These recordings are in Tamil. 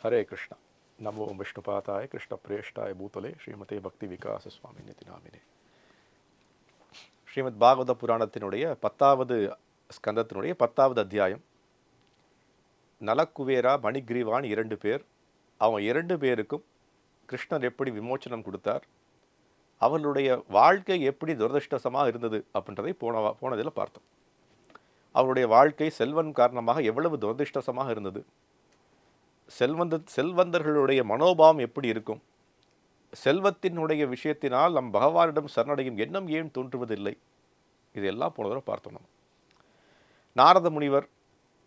ஹரே கிருஷ்ணா நமோ விஷ்ணுபாதாய கிருஷ்ண பிரேஷ்டாய பூத்தலே ஸ்ரீமதே பக்தி விகாச சுவாமி நிதினாமினே ஸ்ரீமத் பாகவத புராணத்தினுடைய பத்தாவது ஸ்கந்தத்தினுடைய பத்தாவது அத்தியாயம் நலக்குவேரா மணிகிரீவான் இரண்டு பேர் அவங்க இரண்டு பேருக்கும் கிருஷ்ணர் எப்படி விமோச்சனம் கொடுத்தார் அவனுடைய வாழ்க்கை எப்படி துரதிருஷ்டசமாக இருந்தது அப்படின்றதை போன போனதில் பார்த்தோம். அவருடைய வாழ்க்கை செல்வன் காரணமாக எவ்வளவு துரதிருஷ்டசமாக இருந்தது? செல்வந்த செல்வந்தர்களுடைய மனோபாவம் எப்படி இருக்கும்? செல்வத்தினுடைய விஷயத்தினால் நம் பகவானிடம் சரணடையும் எண்ணம் ஏன் தோன்றுவதில்லை? இதெல்லாம் போன தடவை பார்த்தோம் நம்ம. நாரத முனிவர்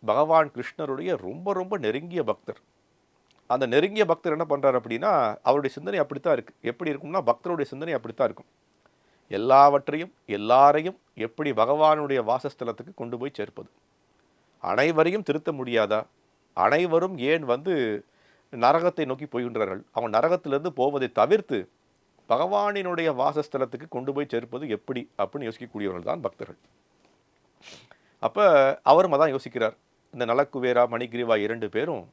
பகவான் கிருஷ்ணருடைய ரொம்ப ரொம்ப நெருங்கிய பக்தர். அந்த நெருங்கிய பக்தர் என்ன பண்ணுறாரு அப்படின்னா அவருடைய சிந்தனை அப்படித்தான் இருக்குது எப்படி இருக்கும்னா பக்தருடைய சிந்தனை அப்படித்தான் இருக்கும். எல்லாவற்றையும் எல்லாரையும் எப்படி பகவானுடைய வாசஸ்தலத்துக்கு கொண்டு போய் சேர்ப்பது? அனைவரையும் திருத்த முடியாதா? அனைவரும் ஏன் வந்து நரகத்தை நோக்கி போகின்றார்கள்? அவன் நரகத்திலிருந்து போவதை தவிர்த்து பகவானினுடைய வாசஸ்தலத்துக்கு கொண்டு போய் சேர்ப்பது எப்படி அப்படின்னு யோசிக்கக்கூடியவர்கள் தான் பக்தர்கள். அப்போ அவரும் அதான் யோசிக்கிறார். இந்த நலக்குவேரா மணிகிரிவா இரண்டு பேரும்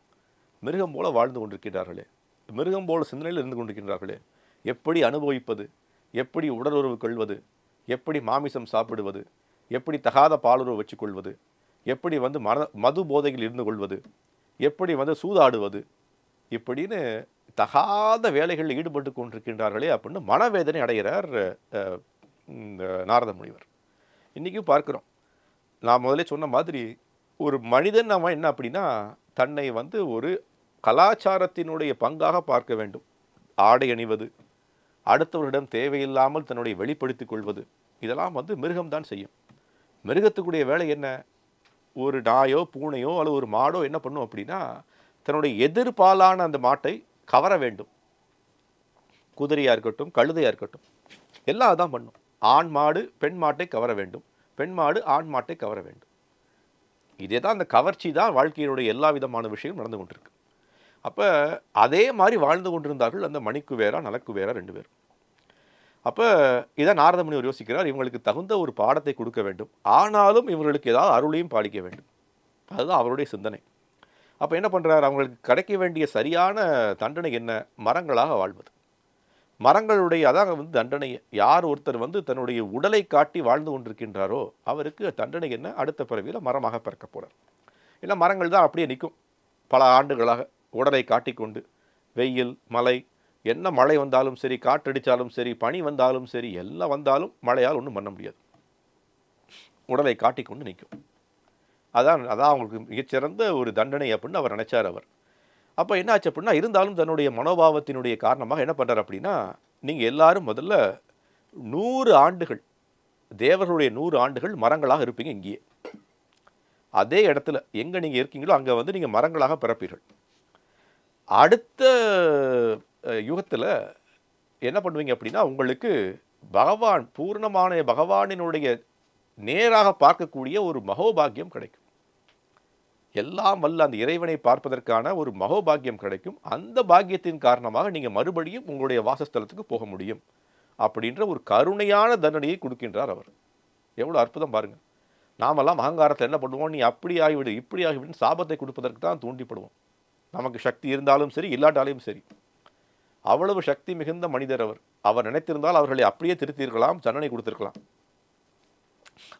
மிருகம் போல வாழ்ந்து கொண்டிருக்கிறார்களே மிருகம் போல சிந்தனையில் இருந்து கொண்டிருக்கின்றார்களே. எப்படி அனுபவிப்பது? எப்படி உடலுறவு கொள்வது? எப்படி மாமிசம் சாப்பிடுவது? எப்படி தகாத பாலுறவு வச்சுக்கொள்வது? எப்படி வந்து மன மது போதையில் இருந்து கொள்வது? எப்படி வந்து சூதாடுவது? இப்படின்னு தகாத வேலைகளில் ஈடுபட்டு கொண்டிருக்கின்றார்களே அப்படின்னு மனவேதனை அடைகிறார் இந்த நாரத முனிவர். இன்றைக்கும் பார்க்குறோம். நான் முதலே சொன்ன மாதிரி ஒரு மனிதன் அவன் என்ன அப்படின்னா தன்னை வந்து ஒரு கலாச்சாரத்தினுடைய பங்காக பார்க்க வேண்டும். ஆடை அணிவது அடுத்தவரிடம் தேவையில்லாமல் தன்னுடைய வெளிப்படுத்திக் கொள்வது இதெல்லாம் வந்து மிருகம்தான் செய்யும். மிருகத்துக்குடைய வேலை என்ன? ஒரு நாயோ பூனையோ அல்லது ஒரு மாடோ என்ன பண்ணும் அப்படின்னா தன்னுடைய எதிர்பாலான அந்த மாட்டை கவர வேண்டும். குதிரையாக இருக்கட்டும் கழுதையாக இருக்கட்டும் எல்லாம் அதான் பண்ணும். ஆண் மாடு பெண் மாட்டை கவர வேண்டும். பெண் மாடு ஆண் மாட்டை கவர வேண்டும். இதே தான் அந்த கவர்ச்சி தான் வாழ்க்கையினுடைய எல்லா விதமான விஷயம் நடந்து கொண்டிருக்கு. அப்போ அதே மாதிரி வாழ்ந்து கொண்டிருந்தார்கள் அந்த மணிக்குவேரா நலக்குவேரா ரெண்டு பேரும். அப்போ இதை நாரதமணி ஒரு யோசிக்கிறார் இவங்களுக்கு தகுந்த ஒரு பாடத்தை கொடுக்க வேண்டும். ஆனாலும் இவர்களுக்கு ஏதாவது அருளையும் பாலிக்க வேண்டும். அதுதான் அவருடைய சிந்தனை. அப்போ என்ன பண்ணுறார் அவங்களுக்கு கிடைக்க வேண்டிய சரியான தண்டனை என்ன? மரங்களாக வாழ்வது. மரங்களுடைய அதான் வந்து தண்டனை. யார் ஒருத்தர் வந்து தன்னுடைய உடலை காட்டி வாழ்ந்து கொண்டிருக்கின்றாரோ அவருக்கு தண்டனை என்ன? அடுத்த பிறவியில் மரமாக பிறக்க போறார். இல்லை மரங்கள் தான் அப்படியே நிற்கும் பல ஆண்டுகளாக உடலை காட்டிக்கொண்டு வெயில் மழை என்ன மழை வந்தாலும் சரி காற்றடித்தாலும் சரி பனி வந்தாலும் சரி எல்லாம் வந்தாலும் மழையால் ஒன்றும் பண்ண முடியாது. உடலை காட்டிக்கொண்டு நிற்கும் அதான் அதான் அவங்களுக்கு மிகச்சிறந்த ஒரு தண்டனை அப்படின்னு அவர் நினைச்சார் அவர். அப்போ என்ன ஆச்சு அப்படின்னா இருந்தாலும் தன்னுடைய மனோபாவத்தினுடைய காரணமாக என்ன பண்ணுறார் அப்படின்னா நீங்கள் எல்லாரும் முதல்ல நூறு ஆண்டுகள் தேவர்களுடைய நூறு ஆண்டுகள் மரங்களாக இருப்பீங்க இங்கேயே. அதே இடத்துல எங்கே நீங்கள் இருக்கீங்களோ அங்கே வந்து நீங்கள் மரங்களாக பிறப்பீர்கள். அடுத்த யுகத்தில் என்ன பண்ணுவீங்க அப்படின்னா உங்களுக்கு பகவான் பூர்ணமான பகவானினுடைய நேராக பார்க்கக்கூடிய ஒரு மகோபாகியம் கிடைக்கும். எல்லாம் வல்ல அந்த இறைவனை பார்ப்பதற்கான ஒரு மகோபாக்கியம் கிடைக்கும். அந்த பாக்கியத்தின் காரணமாக நீங்கள் மறுபடியும் உங்களுடைய வாசஸ்தலத்துக்கு போக முடியும். அப்படின்ற ஒரு கருணையான தண்டனையை கொடுக்கின்றார் அவர். எவ்வளோ அற்புதம் பாருங்க. நாமெல்லாம் அகங்காரத்தில் என்ன பண்ணுவோம்? நீ அப்படி ஆகிவிடு இப்படி ஆகிவிடுன்னு சாபத்தை கொடுப்பதற்கு தான் தூண்டிப்படுவோம். நமக்கு சக்தி இருந்தாலும் சரி இல்லாட்டாலும் சரி. அவ்வளவு சக்தி மிகுந்த மனிதர் அவர். அவர் நினைத்திருந்தால் அவர்களை அப்படியே திருத்தியிருக்கலாம் தண்டனை கொடுத்திருக்கலாம்.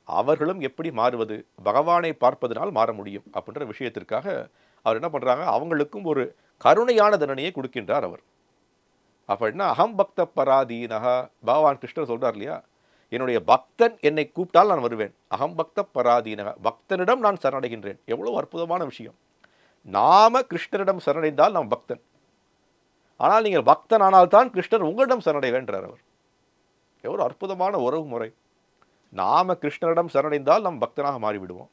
அவர்களும் எப்படி மாறுவது? பகவானை பார்ப்பதனால் மாற முடியும் அப்படின்ற விஷயத்திற்காக அவர் என்ன பண்ணுறாங்க அவங்களுக்கும் ஒரு கருணையான தண்டனையை கொடுக்கின்றார் அவர். அப்போ என்ன? அகம் பக்த பராதீனகா பகவான் கிருஷ்ணர் சொல்கிறார் இல்லையா? என்னுடைய பக்தன் என்னை கூப்பிட்டால் நான் வருவேன். அகம் பக்த பராதீனக பக்தனிடம் நான் சரணடைகின்றேன். எவ்வளோ அற்புதமான விஷயம். நாம கிருஷ்ணரிடம் சரணடைந்தால் நாம் பக்தன். ஆனால் நீங்கள் பக்தன் ஆனால்தான் கிருஷ்ணர் உங்களிடம் சரணடைவேன்றார் அவர். எவ்வளோ அற்புதமான உறவு முறை நாம கிருஷ்ணரிடம் சரணடைந்தால் நாம் பக்தனாக மாறிவிடுவோம்.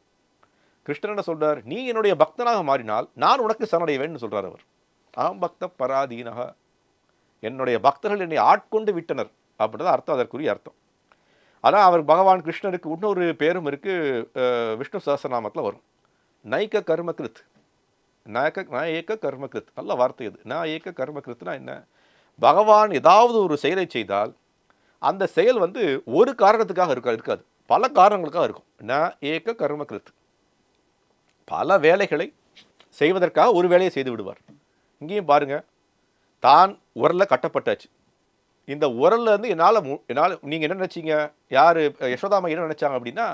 கிருஷ்ணன் சொல்கிறார் நீ என்னுடைய பக்தனாக மாறினால் நான் உனக்கு சரணடைவேன்னு சொல்கிறார் அவர். ஆம் பக்த பராதீனக. என்னுடைய பக்தர்கள் என்னை ஆட்கொண்டு விட்டனர் அப்படின்றது அர்த்தம் அதற்குரிய அர்த்தம். ஆனால் அவர் பகவான் கிருஷ்ணருக்கு இன்னொரு பேரும் இருக்கு விஷ்ணு சஹஸ்ரநாமத்தில் வரும். நைக்க கர்மகிருத். நயக்க நாயக்க கர்மகிருத். நல்ல வார்த்தை இது நான் ஏக்க கர்மகிருத்னா என்ன? பகவான் ஏதாவது ஒரு செயலை செய்தால் அந்த செயல் வந்து ஒரு காரணத்துக்காக இருக்க இருக்காது. பல காரணங்களுக்காக இருக்கும். ந ஏக கருத்து பல வேலைகளை செய்வதற்காக ஒரு வேலையை செய்து விடுவார். இங்கேயும் பாருங்க தான் உரல்ல கட்டப்பட்டாச்சு. இந்த உரல்ல இருந்து என்னால் என்னால் நீங்கள் என்ன நினச்சிங்க? யார் யசோதாமா என்ன நினச்சாங்க அப்படின்னா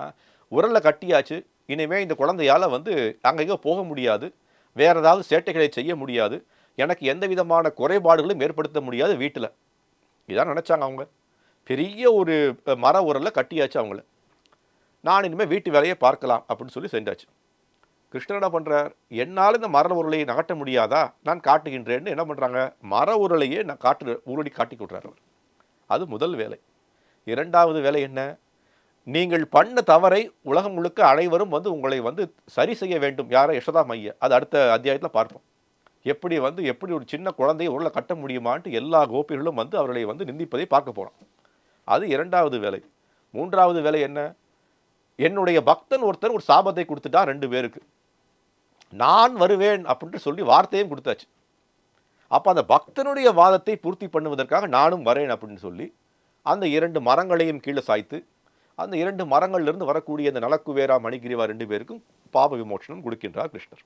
உரல்ல கட்டியாச்சு இனிமேல் இந்த குழந்தையால் வந்து அங்கேயோ போக முடியாது வேறு ஏதாவது சேட்டைகளை செய்ய முடியாது எனக்கு எந்த விதமான குறைபாடுகளும் ஏற்படுத்த முடியாது வீட்டில். இதான் நினச்சாங்க அவங்க. பெரிய ஒரு மர உரலில் கட்டியாச்சு அவங்கள. நான் இனிமேல் வீட்டு வேலையை பார்க்கலாம் அப்படின்னு சொல்லி சென்றாச்சு கிருஷ்ணர் என்ன பண்ணுறார் என்னால் இந்த மர உருளையை நகட்ட முடியாதா? நான் காட்டுகின்றேன்னு என்ன பண்ணுறாங்க மர உருளையே நான் காட்டு உருளி காட்டி கொடுறாரு அவர். அது முதல் வேலை. இரண்டாவது வேலை என்ன? நீங்கள் பண்ண தவறை உலகம் முழுக்க அனைவரும் வந்து உங்களை வந்து சரி செய்ய வேண்டும். யாரை யசோதா மைய. அது அடுத்த அத்தியாயத்தில் பார்ப்போம். எப்படி வந்து எப்படி ஒரு சின்ன குழந்தையை உருளை கட்ட முடியுமான்ட்டு எல்லா கோபிகளும் வந்து அவர்களை வந்து நிந்திப்பதை பார்க்க போகிறோம் அது இரண்டாவது வேலை. மூன்றாவது வேலை என்ன? என்னுடைய பக்தன் ஒருத்தர் ஒரு சாபத்தை கொடுத்துட்டா ரெண்டு பேருக்கு. நான் வருவேன் அப்படின்ட்டு சொல்லி வார்த்தையும் கொடுத்தாச்சு. அப்போ அந்த பக்தனுடைய வாதத்தை பூர்த்தி பண்ணுவதற்காக நானும் வரேன் அப்படின்னு சொல்லி அந்த இரண்டு மரங்களையும் கீழே சாய்த்து அந்த இரண்டு மரங்கள்லேருந்து வரக்கூடிய அந்த நலக்குவேரா மணிகிரிவா ரெண்டு பேருக்கும் பாப விமோச்சனம் கொடுக்கின்றார் கிருஷ்ணர்.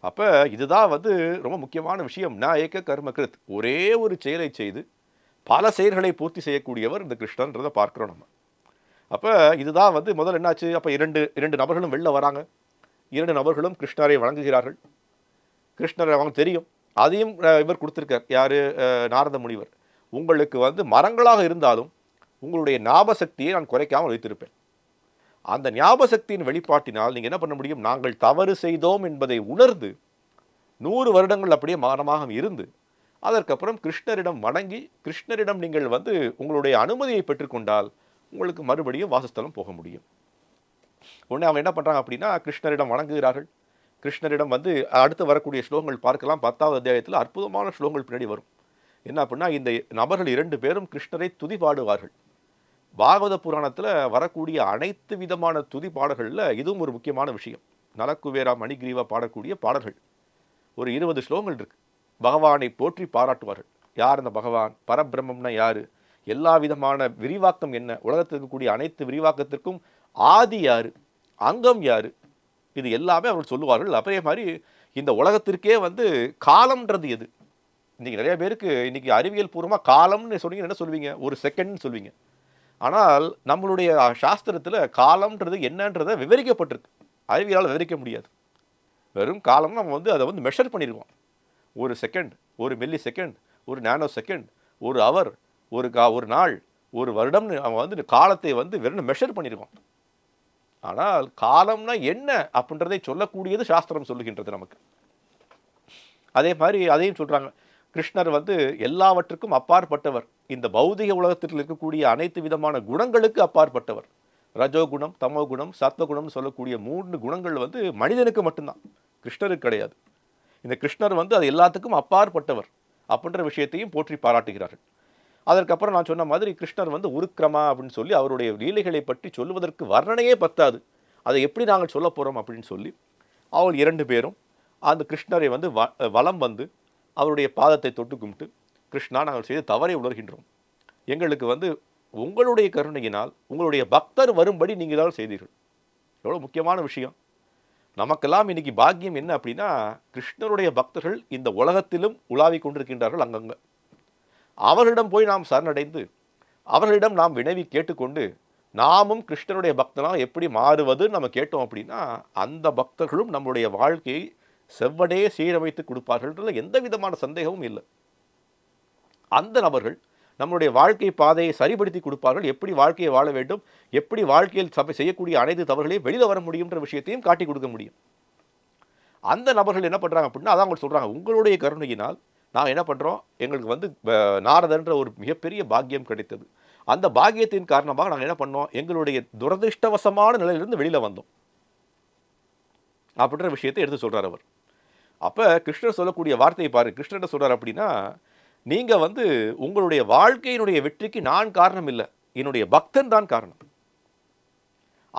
அப்போ இதுதான் வந்து ரொம்ப முக்கியமான விஷயம். நான் கர்ம கிருத். ஒரே ஒரு செயலை செய்து பல செயல்களை பூர்த்தி செய்யக்கூடியவர் இந்த கிருஷ்ணன்றதை பார்க்குறோம் நம்ம. அப்போ இதுதான் வந்து முதல்ல என்னாச்சு? அப்போ இரண்டு இரண்டு நபர்களும் வெளில வராங்க. இரண்டு நபர்களும் கிருஷ்ணரை வணங்குகிறார்கள். கிருஷ்ணர் அவங்க தெரியும். அதையும் இவர் கொடுத்துருக்கார். யார்? நாரத முனிவர். உங்களுக்கு வந்து மரங்களாக இருந்தாலும் உங்களுடைய ஞாபசக்தியை நான் குறைக்காமல் வைத்திருப்பேன். அந்த ஞாபசக்தியின் வெளிப்பாட்டினால் நீங்கள் என்ன பண்ண முடியும்? நாங்கள் தவறு செய்தோம் என்பதை உணர்ந்து நூறு வருடங்கள் அப்படியே மரணமாக இருந்து அதற்கப்புறம் கிருஷ்ணரிடம் வணங்கி கிருஷ்ணரிடம் நீங்கள் வந்து உங்களுடைய அனுமதியை பெற்றுக்கொண்டால் உங்களுக்கு மறுபடியும் வாசஸ்தலம் போக முடியும். உடனே அவங்க என்ன பண்ணுறாங்க அப்படின்னா கிருஷ்ணரிடம் வணங்குகிறார்கள். கிருஷ்ணரிடம் வந்து அடுத்து வரக்கூடிய ஸ்லோகங்கள் பார்க்கலாம். பத்தாவது அத்தியாயத்தில் அற்புதமான ஸ்லோகங்கள் பின்னாடி வரும். என்ன அப்படின்னா இந்த நபர்கள் இரண்டு பேரும் கிருஷ்ணரை துதி பாடுவார்கள். பாகவத புராணத்தில் வரக்கூடிய அனைத்து விதமான துதி பாடல்களில் இதுவும் ஒரு முக்கியமான விஷயம். நலக்குவேரா மணிகிரீவா பாடக்கூடிய பாடல்கள். ஒரு இருபது ஸ்லோகங்கள் இருக்குது பகவானை போற்றி பாராட்டுவார்கள். யார் அந்த பகவான்? பரபிரம்மம்னா யார்? எல்லா விதமான விரிவாக்கம் என்ன? உலகத்தில் இருக்கக்கூடிய அனைத்து விரிவாக்கத்திற்கும் ஆதி யார்? அங்கம் யார்? இது எல்லாமே அவர்கள் சொல்லுவார்கள். அப்படியே மாதிரி இந்த உலகத்திற்கே வந்து காலம்ன்றது எது? இன்றைக்கி நிறைய பேருக்கு இன்றைக்கி அறிவியல் பூர்வமாக காலம்னு சொன்னீங்க என்ன சொல்லுவீங்க ஒரு செகண்ட்னு சொல்லுவீங்க ஆனால் நம்மளுடைய சாஸ்திரத்தில் காலம்ன்றது என்னன்றதை விவரிக்கப்பட்டிருக்கு. அறிவியலால் விவரிக்க முடியாது. வெறும் காலம் நம்ம வந்து அதை வந்து மெஷர் பண்ணிடுவோம். ஒரு செகண்ட் ஒரு மில்லி செகண்ட் ஒரு நானோ செகண்ட் ஒரு அவர் ஒரு கா ஒரு நாள் ஒரு வருடம்னு அவன் வந்து காலத்தை வந்து வெறும் மெஷர் பண்ணியிருக்கோம் ஆனால் காலம்னா என்ன அப்படின்றதை சொல்லக்கூடியது சாஸ்திரம் சொல்லுகின்றது நமக்கு. அதே மாதிரி அதையும் சொல்கிறாங்க கிருஷ்ணர் வந்து எல்லாவற்றுக்கும் அப்பாற்பட்டவர். இந்த பௌதிக உலகத்தில் இருக்கக்கூடிய அனைத்து விதமான குணங்களுக்கு அப்பாற்பட்டவர். ரஜோகுணம் தமோகுணம் சத்வகுணம்னு சொல்லக்கூடிய மூன்று குணங்கள் வந்து மனிதனுக்கு மட்டும்தான். கிருஷ்ணருக்கு கிடையாது. இந்த கிருஷ்ணர் வந்து அது எல்லாத்துக்கும் அப்பாற்பட்டவர் அப்படின்ற விஷயத்தையும் போற்றி பாராட்டுகிறார்கள். அதற்கப்புறம் நான் சொன்ன மாதிரி கிருஷ்ணர் வந்து உருக்கிரமா அப்படின்னு சொல்லி அவருடைய லீலைகளை பற்றி சொல்வதற்கு வர்ணனையே பத்தாது. அதை எப்படி நாங்கள் சொல்ல போகிறோம் அப்படின்னு சொல்லி அவள் இரண்டு பேரும் அந்த கிருஷ்ணரை வந்து வ வலம் வந்து அவருடைய பாதத்தை தொட்டு கும்பிட்டு கிருஷ்ணா நாங்கள் செய்த தவறை உணர்கின்றோம். எங்களுக்கு வந்து உங்களுடைய கருணையினால் உங்களுடைய பக்தர் வரும்படி நீங்கள் தான் செய்தீர்கள். எவ்வளோ முக்கியமான விஷயம். நமக்கெல்லாம் இன்னைக்கு பாக்கியம் என்ன அப்படின்னா கிருஷ்ணருடைய பக்தர்கள் இந்த உலகத்திலும் உலாவிக் கொண்டிருக்கின்றார்கள் அங்கங்க. அவர்களிடம் போய் நாம் சரணடைந்து அவர்களிடம் நாம் வினவி கேட்டுக்கொண்டு நாமும் கிருஷ்ணருடைய பக்தனாக எப்படி மாறுவது நம்ம கேட்டோம் அப்படின்னா அந்த பக்தர்களும் நம்முடைய வாழ்க்கையை செவ்வடே சீரமைத்து கொடுப்பார்கள்ன்றதுல எந்த விதமான சந்தேகமும் இல்லை. அந்த நபர்கள் நம்முடைய வாழ்க்கை பாதையை சரிப்படுத்தி கொடுப்பார்கள். எப்படி வாழ்க்கையை வாழ வேண்டும்? எப்படி வாழ்க்கையில் சபை செய்யக்கூடிய அனைத்து தவறுகளையும் வெளியில் வர முடியுன்ற விஷயத்தையும் காட்டி கொடுக்க முடியும். அந்த நபர்கள் என்ன பண்ணுறாங்க அப்படின்னா அதான் அவங்க சொல்கிறாங்க உங்களுடைய கருணையினால் நான் என்ன பண்ணுறோம் எங்களுக்கு வந்து நாரதன்ற ஒரு மிகப்பெரிய பாக்கியம் கிடைத்தது. அந்த பாக்கியத்தின் காரணமாக நாங்கள் என்ன பண்ணோம்? எங்களுடைய துரதிர்ஷ்டவசமான நிலையிலிருந்து வெளியில் வந்தோம். அப்படின்ற விஷயத்தை எடுத்து சொல்கிறார் அவர். அப்போ கிருஷ்ணர் சொல்லக்கூடிய வார்த்தையை பாரு. கிருஷ்ணர் என்ன அப்படின்னா நீங்கள் வந்து உங்களுடைய வாழ்க்கையினுடைய வெற்றிக்கு நான் காரணம் இல்லை. என்னுடைய பக்தன் தான் காரணம்.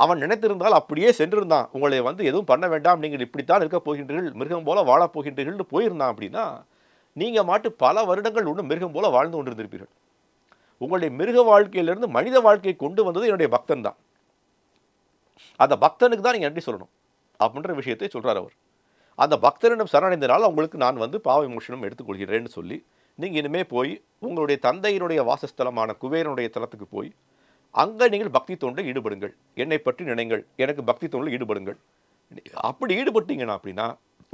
அவன் நினைத்திருந்தால் அப்படியே சென்றிருந்தான். உங்களை வந்து எதுவும் பண்ண வேண்டாம். நீங்கள் இப்படித்தான் இருக்க போகின்றீர்கள். மிருகம் போல வாழப் போகின்றீர்கள்னு போயிருந்தான் அப்படின்னா நீங்கள் மாட்டு பல வருடங்கள் ஒன்று மிருகம் போல வாழ்ந்து கொண்டிருந்திருப்பீர்கள். உங்களுடைய மிருக வாழ்க்கையிலிருந்து மனித வாழ்க்கையை கொண்டு வந்தது என்னுடைய பக்தன் தான். அந்த பக்தனுக்கு தான் நீங்கள் நன்றி சொல்லணும் அப்படின்ற விஷயத்தை சொல்கிறார் அவர். அந்த பக்தனிடம் சரணடைந்தனால் உங்களுக்கு நான் வந்து பாவ விமோசனம் எடுத்துக்கொள்கிறேன்னு சொல்லி நீங்கள் இனிமேல் போய் உங்களுடைய தந்தையினுடைய வாசஸ்தலமான குபேரனுடைய தலத்துக்கு போய் அங்கே நீங்கள் பக்தி தொண்டை ஈடுபடுங்கள். என்னை பற்றி நினைங்கள். எனக்கு பக்தி தொண்டில் ஈடுபடுங்கள். அப்படி ஈடுபட்டீங்கன்னா அப்படின்னா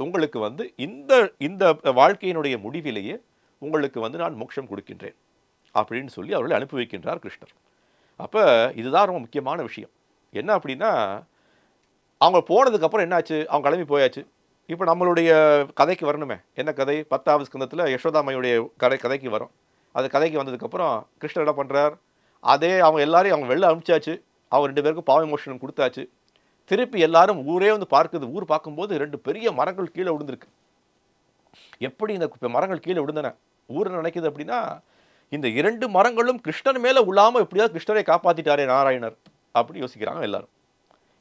உங்களுக்கு வந்து இந்த இந்த வாழ்க்கையினுடைய முடிவிலேயே உங்களுக்கு வந்து நான் மோட்சம் கொடுக்கின்றேன். அப்படின்னு சொல்லி அவர்களை அனுப்பி வைக்கின்றார் கிருஷ்ணர். அப்போ இதுதான் ரொம்ப முக்கியமான விஷயம். என்ன அப்படின்னா அவங்க போனதுக்கப்புறம் என்னாச்சு? அவங்க கிளம்பி போயாச்சு. இப்போ நம்மளுடைய கதைக்கு வரணுமே. என்ன கதை? பத்தாவது ஸ்கந்தத்தில் யசோதாமையுடைய கதை கதைக்கு வரும். அது கதைக்கு வந்ததுக்கப்புறம் கிருஷ்ணர் என்ன பண்ணுறார் அதே அவங்க எல்லாரையும் அவங்க வெளில அனுப்பிச்சாச்சு. அவங்க ரெண்டு பேருக்கும் பாவ மோஷனம் கொடுத்தாச்சு. திருப்பி எல்லாரும் ஊரே வந்து பார்க்குது. ஊர் பார்க்கும்போது ரெண்டு பெரிய மரங்கள் கீழே விழுந்திருக்கு. எப்படி இந்த மரங்கள் கீழே விழுந்தன? ஊர் நினைக்குது அப்படின்னா இந்த இரண்டு மரங்களும் கிருஷ்ணன் மேலே விழாமல் எப்படியாவது கிருஷ்ணரை காப்பாற்றிட்டாரே நாராயணர் அப்படி யோசிக்கிறாங்க எல்லாரும்.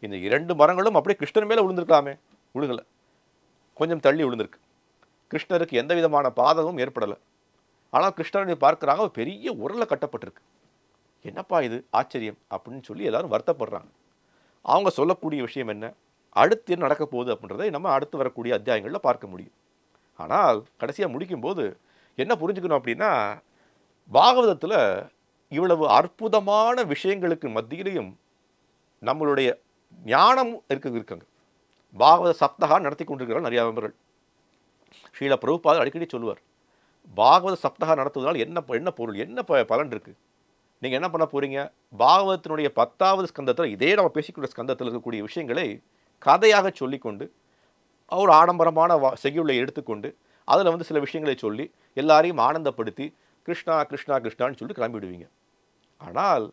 இந்த இரண்டு மரங்களும் அப்படியே கிருஷ்ணன் மேலே விழுந்திருக்கலாமே. விழுகலை. கொஞ்சம் தள்ளி விழுந்திருக்கு. கிருஷ்ணருக்கு எந்த விதமான பாதகமும் ஏற்படலை. ஆனால் கிருஷ்ணரை பார்க்குறாங்க ஒரு பெரிய உரலை கட்டப்பட்டிருக்கு. என்னப்பா இது? ஆச்சரியம் அப்படின்னு சொல்லி எல்லாரும் வருத்தப்படுறாங்க. அவங்க சொல்லக்கூடிய விஷயம் என்ன? அடுத்து என்ன நடக்க போகுது அப்படின்றதை நம்ம அடுத்து வரக்கூடிய அத்தியாயங்களில் பார்க்க முடியும். ஆனால் கடைசியாக முடிக்கும்போது என்ன புரிஞ்சுக்கணும் அப்படின்னா பாகவதத்தில் இவ்வளவு அற்புதமான விஷயங்களுக்கு மத்தியிலையும் நம்மளுடைய ஞானம் இருக்க இருக்காங்க. பாகவத சப்தகா நடத்தி கொண்டிருக்கிறார் நிறைய மெம்பர்கள் ஸ்ரீல பிரபுபாதர் அடிக்கடி சொல்லுவார் பாகவத சப்தகா நடத்துவதால் என்ன என்ன பொருள் என்ன ப- பலன் இருக்குது நீங்கள் என்ன பண்ண போகிறீங்க பாகவதத்தினுடைய பத்தாவது ஸ்கந்தத்தில் இதே நம்ம பேசிக்கூடிய ஸ்கந்தத்தில் இருக்கக்கூடிய விஷயங்களை கதையாக சொல்லிக்கொண்டு ஒரு ஆடம்பரமான வா செய்யுளை எடுத்துக்கொண்டு அதில் வந்து சில விஷயங்களை சொல்லி எல்லாரையும் ஆனந்தப்படுத்தி கிருஷ்ணா கிருஷ்ணா கிருஷ்ணான்னு சொல்லி கிளம்பிடுவீங்க. ஆனால்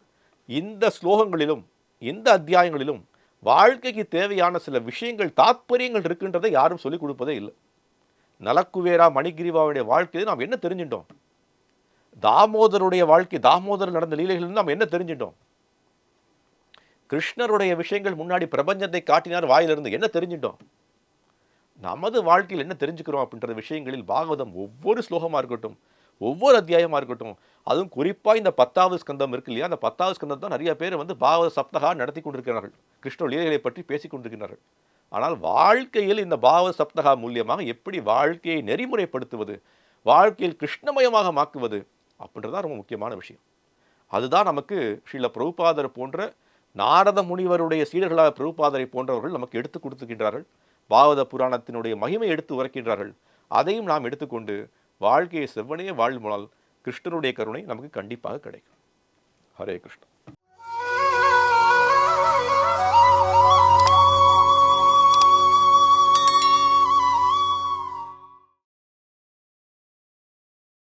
இந்த ஸ்லோகங்களிலும் இந்த அத்தியாயங்களிலும் வாழ்க்கைக்கு தேவையான சில விஷயங்கள் தாத்பரியங்கள் இருக்கின்றதை யாரும் சொல்லிக் கொடுப்பதே இல்லை. நலக்குவேரா மணிகிரிவாவுடைய வாழ்க்கையை நாம் என்ன தெரிஞ்சிட்டோம்? தாமோதருடைய வாழ்க்கை தாமோதர் நடந்த லீலைகள் நாம் என்ன தெரிஞ்சிட்டோம்? கிருஷ்ணருடைய விஷயங்கள் முன்னாடி பிரபஞ்சத்தை காட்டினார் வாயிலிருந்து என்ன தெரிஞ்சிட்டோம்? நமது வாழ்க்கையில் என்ன தெரிஞ்சுக்கிறோம் அப்படின்ற விஷயங்களில் பாகவதம் ஒவ்வொரு ஸ்லோகமாக இருக்கட்டும் ஒவ்வொரு அத்தியாயமாக இருக்கட்டும். அதுவும் குறிப்பாக இந்த பத்தாவது ஸ்கந்தம் இருக்கு இல்லையா? அந்த பத்தாவது ஸ்கந்தம் தான் நிறைய பேர் வந்து பாகவத சப்தகா நடத்தி கொண்டிருக்கிறார்கள். கிருஷ்ண லீலைகளை பற்றி பேசிக் கொண்டிருக்கிறார்கள். ஆனால் வாழ்க்கையில் இந்த பாகவத சப்தகா மூலியமாக எப்படி வாழ்க்கையை நெறிமுறைப்படுத்துவது வாழ்க்கையில் கிருஷ்ணமயமாக மாக்குவது அப்படின்றதான் ரொம்ப முக்கியமான விஷயம். அதுதான் நமக்கு ஸ்ரீல பிரபுபாதர் போன்ற நாரத முனிவருடைய சீடர்களாக பிரபுபாதரை போன்றவர்கள் நமக்கு எடுத்து கொடுத்துக்கின்றார்கள் பாகவத புராணத்தினுடைய மகிமை எடுத்து உரைக்கின்றார்கள். அதையும் நாம் எடுத்துக்கொண்டு வாழ்க்கையை செவ்வனே வாழ்முனால் கிருஷ்ணருடைய கருணை நமக்கு கண்டிப்பாக கிடைக்கும். ஹரே கிருஷ்ணன்